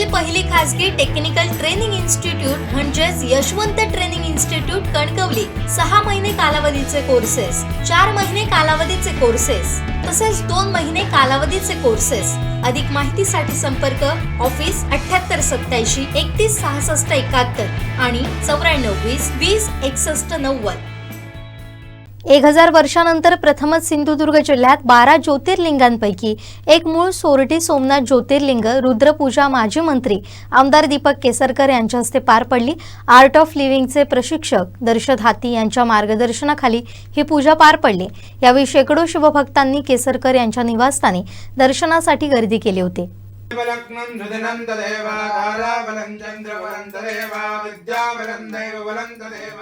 देशातील पहिली खासगी टेक्निकल ट्रेनिंग इन्स्टिट्यूट म्हणजेच यशवंत ट्रेनिंग इन्स्टिट्यूट कणकवली. सहा महिने कालावधीचे कोर्सेस चार महिने कालावधीचे कोर्सेस तसेच दोन महिने कालावधीचे कोर्सेस अधिक माहितीसाठी संपर्क ऑफिस अठ्याहत्तर सत्याऐंशी एकतीस सहासष्ट एकाहत्तर आणि चौऱ्याण्णव वीस वीस एकसष्ट नव्वद. एक हजार वर्षानंतर प्रथमच सिंधुदुर्ग जिल्ह्यात बारा ज्योतिर्लिंगांपैकी एक मूळ सोरटी सोमनाथ ज्योतिर्लिंग रुद्रपूजा माजी मंत्री आमदार दीपक केसरकर यांच्या हस्ते पार पडली. आर्ट ऑफ लिव्हिंगचे प्रशिक्षक दर्शद हाती यांच्या मार्गदर्शनाखाली ही पूजा पार पडली. यावेळी शेकडो शिवभक्तांनी केसरकर यांच्या निवासस्थानी दर्शनासाठी गर्दी केली होती. बलग्नं हृदिनं कालाबलं चन्द्रबलं तदेव विद्याबलं दैवबलं तदेव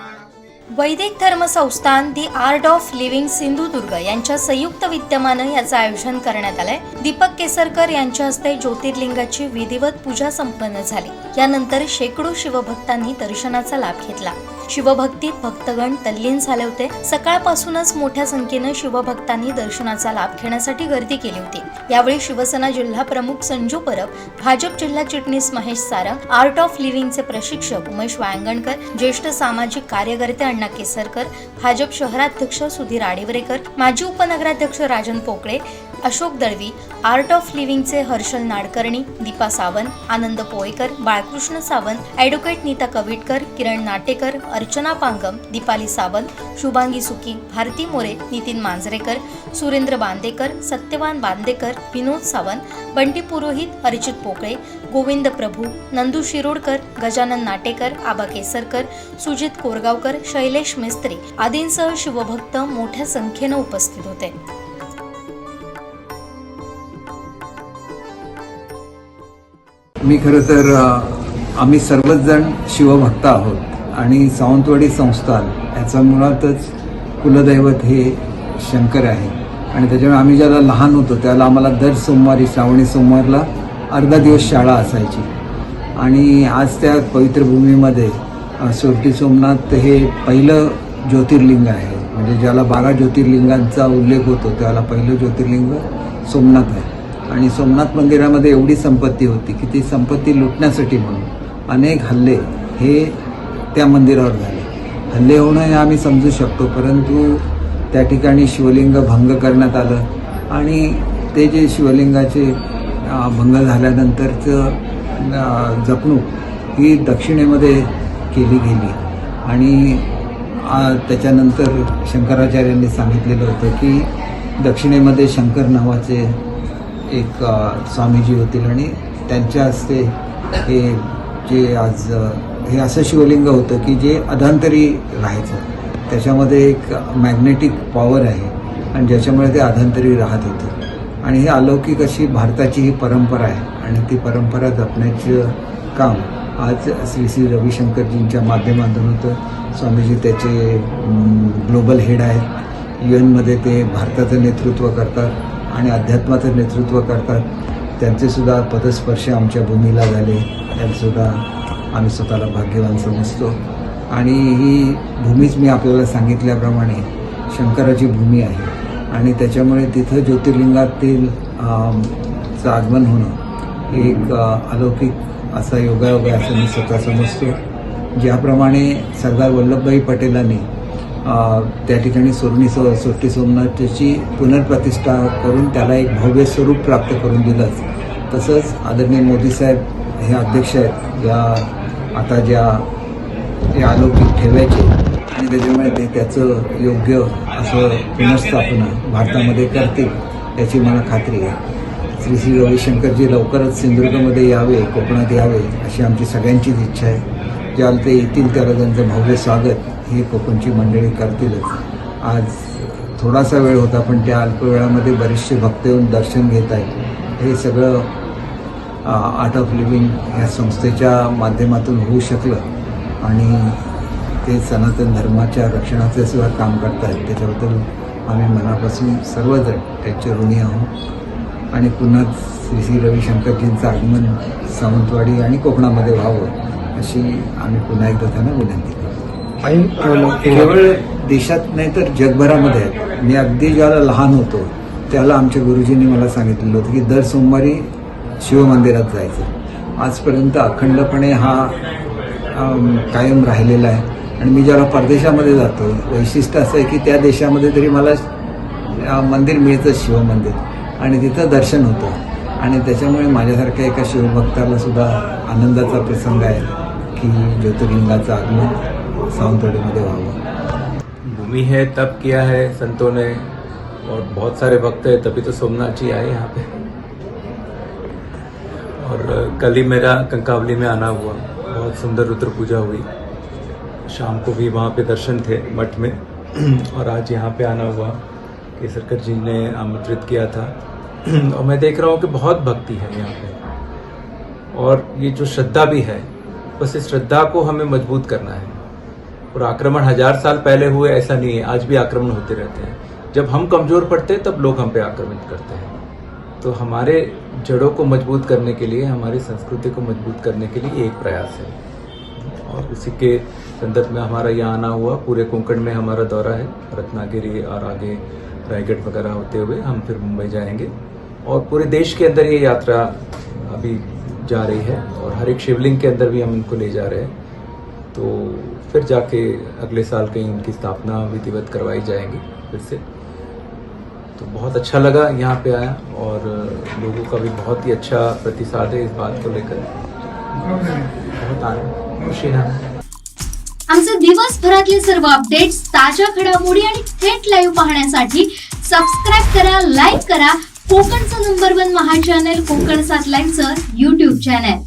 वैदिक धर्म संस्थान the art of living Sindhudurg यांच्या संयुक्त विद्यमानं याचं आयोजन करण्यात आलंय. दीपक केसरकर यांच्या हस्ते ज्योतिर्लिंगाची विधिवत पूजा संपन्न झाली. यानंतर शेकडो शिवभक्तांनी दर्शनाचा लाभ घेतला. शिवभक्तीत भक्तगण तल्लीन झाले होते. सकाळपासूनच मोठ्या संख्येनं शिवभक्तांनी दर्शनाचा लाभ घेण्यासाठी गर्दी केली होती. यावेळी शिवसेना जिल्हा प्रमुख संजू परब भाजप जिल्हा चिटणीस महेश सारंग आर्ट ऑफ लिव्हिंगचे प्रशिक्षक उमेश वायंगणकर ज्येष्ठ सामाजिक कार्यकर्ते अण्णा केसरकर भाजप शहराध्यक्ष सुधीर आडिवरेकर माजी उपनगराध्यक्ष राजन पोकळे अशोक दळवी आर्ट ऑफ लिव्हिंगचे हर्षल नाडकर्णी दीपा सावंत आनंद पोयकर बाळकृष्ण सावंत ॲडव्होकेट नीता कविटकर किरण नाटेकर अर्चना पांगम दीपाली सावंत शुभांगी सुकी भारती मोरे नितीन मांजरेकर सुरेंद्र बांदेकर सत्यवान बांदेकर विनोद सावंत बंटी पुरोहित अर्चित पोकळे गोविंद प्रभू नंदू शिरोडकर गजानन नाटेकर आबा केसरकर सुजित कोरगावकर शैलेश मिस्त्री आदींसह शिवभक्त मोठ्या संख्येनं उपस्थित होते. मी खरं तर आम्ही सर्वच जण शिवभक्त आहोत आणि सावंतवाडी संस्थान याचा मुळातच कुलदैवत हे शंकर आहे. आणि त्याच्यामुळे आम्ही ज्याला लहान होतो त्याला आम्हाला दर सोमवारी श्रावणी सोमवारला अर्धा दिवस शाळा असायची. आणि आज त्या पवित्र भूमीमध्ये सोरटी सोमनाथ हे पहिलं ज्योतिर्लिंग आहे. म्हणजे ज्याला बारा ज्योतिर्लिंगांचा उल्लेख होतो त्याला पहिलं ज्योतिर्लिंग सोमनाथ आहे. आणि सोमनाथ मंदिरामध्ये एवढी संपत्ती होती की ती संपत्ती लुटण्यासाठी म्हणून अनेक हल्ले हे त्या मंदिरावर झाले. हल्ले होणं हे आम्ही समजू शकतो परंतु त्या ठिकाणी शिवलिंग भंग करण्यात आलं आणि ते जे शिवलिंगाचे भंग झाल्यानंतरचं जपणूक ही दक्षिणेमध्ये केली गेली. आणि त्याच्यानंतर शंकराचार्यांनी सांगितलेलं होतं की दक्षिणेमध्ये शंकर नावाचे एक स्वामीजी होतील आणि त्यांच्या हस्ते हे जे आज हे असं शिवलिंग होतं की जे अधांतरी राहायचं. त्याच्यामध्ये एक मॅग्नेटिक पॉवर आहे आणि ज्याच्यामुळे ते अधांतरी राहत होतं. आणि हे अलौकिक अशी भारताची ही परंपरा आहे आणि ती परंपरा जपण्याचं काम आज श्री श्री रविशंकरजींच्या माध्यमातून होतं. स्वामीजी त्याचे ग्लोबल हेड आहेत. यू एनमध्ये ते भारताचं नेतृत्व करतात. आणि अध्यात्माचं नेतृत्व करतात. त्यांचेसुद्धा पदस्पर्श आमच्या भूमीला झाले. यातसुद्धा आम्ही स्वतःला भाग्यवान समजतो. आणि ही भूमीच मी आपल्याला सांगितल्याप्रमाणे शंकराची भूमी आहे. आणि त्याच्यामुळे तिथं ज्योतिर्लिंगातील चं आगमन होणं हे एक अलौकिक असा योगायोग आहे असं मी स्वतः समजतो. ज्याप्रमाणे सरदार वल्लभभाई पटेलांनी त्या ठिकाणी सोरणी सो सोटी सोमनाथची पुनर्प्रतिष्ठा करून त्याला एक भव्य स्वरूप प्राप्त करून दिलंच. तसंच आदरणीय मोदी साहेब हे अध्यक्ष आहेत या आता ज्या हे अलौकिक ठेवायचे आणि त्याच्यामुळे ते त्याचं योग्य असं पुनर्स्थापना भारतामध्ये करतील याची मला खात्री आहे. श्री श्री रविशंकरजी लवकरच सिंधुदुर्गमध्ये यावे कोकणात यावे अशी आमची सगळ्यांचीच इच्छा आहे. ज्याला ते येतील त्याला त्यांचं भव्य स्वागत. हे कोकणची मंडळी करतीलच. आज थोडासा वेळ होता पण त्या अल्प वेळामध्ये बरेचसे भक्त येऊन दर्शन घेत आहेत. हे सगळं आर्ट ऑफ लिव्हिंग ह्या संस्थेच्या माध्यमातून होऊ शकलं. आणि ते सनातन धर्माच्या रक्षणाचे सुद्धा काम करत आहेत त्याच्याबद्दल आम्ही मनापासून सर्वजण त्यांचे ऋणी आहोत. आणि पुन्हा श्री श्री रविशंकरजींचं आगमन सावंतवाडी आणि कोकणामध्ये व्हावं अशी आम्ही पुन्हा एकदा त्यांना विनंती केवळ देशात नाही तर जगभरामध्ये आहेत. मी अगदी ज्याला लहान होतो त्याला आमच्या गुरुजींनी मला सांगितलेलं होतं की दर सोमवारी शिवमंदिरात जायचं. आजपर्यंत अखंडपणे हा कायम राहिलेला आहे. आणि मी ज्याला परदेशामध्ये जातो वैशिष्ट्य असं आहे की त्या देशामध्ये तरी मला मंदिर मिळतं शिवमंदिर. आणि तिथं दर्शन होतं. आणि त्याच्यामुळे माझ्यासारख्या एका शिवभक्ताला सुद्धा आनंदाचा प्रसंग आहे की ज्योतिर्लिंगाचं आगमन. सावंतवाडीमध्ये व्हावं भूमि है तब किया है संतों ने, और बहुत सारे भक्त है, तभी तो सोमनाथ जी आए यहाँ पे। और कल ही मेरा कंकावली में आना हुआ। बहुत सुंदर रुद्र पूजा हुई। शाम को भी वहाँ पे दर्शन थे मठ में। और आज यहाँ पे आना हुआ। केसरकर जी ने आमंत्रित किया था। और मैं देख रहा हूँ कि बहुत भक्ति है यहाँ पे। और ये जो श्रद्धा भी है, बस इस श्रद्धा को हमें मज़बूत करना है। और आक्रमण हज़ार साल पहले हुए, ऐसा नहीं है। आज भी आक्रमण होते रहते हैं। जब हम कमज़ोर पड़ते हैं, तब लोग हम पे आक्रमित करते हैं। तो हमारे जड़ों को मज़बूत करने के लिए, हमारी संस्कृति को मज़बूत करने के लिए एक प्रयास है। और उसी के संदर्भ में हमारा यहाँ आना हुआ, पूरे कोंकण में हमारा दौरा है। रत्नागिरी और आगे रायगढ़ वगैरह होते हुए हम फिर मुंबई जाएँगे। और पूरे देश के अंदर ये यात्रा अभी जा रही है, और हर एक शिवलिंग के अंदर भी हम इनको ले जा रहे हैं। तो फिर जाके अगले साल कहीं इनकी स्थापना विधिवत करवाई जाएगी फिर से। तो बहुत अच्छा लगा यहाँ पे आया और लोगों का भी बहुत ही अच्छा प्रतिसाद है इस बात को लेकर। बहुत आनंद खुशी है आमचे दिवसभरातले सर्व अपडेट्स ताज्या घडामोडी आणि थेट लाईव्ह पाहण्यासाठी सबस्क्राईब करा लाईक करा. कोकणचं number one Maha channel Konkan सात लाईव्हचं युट्यूब चॅनल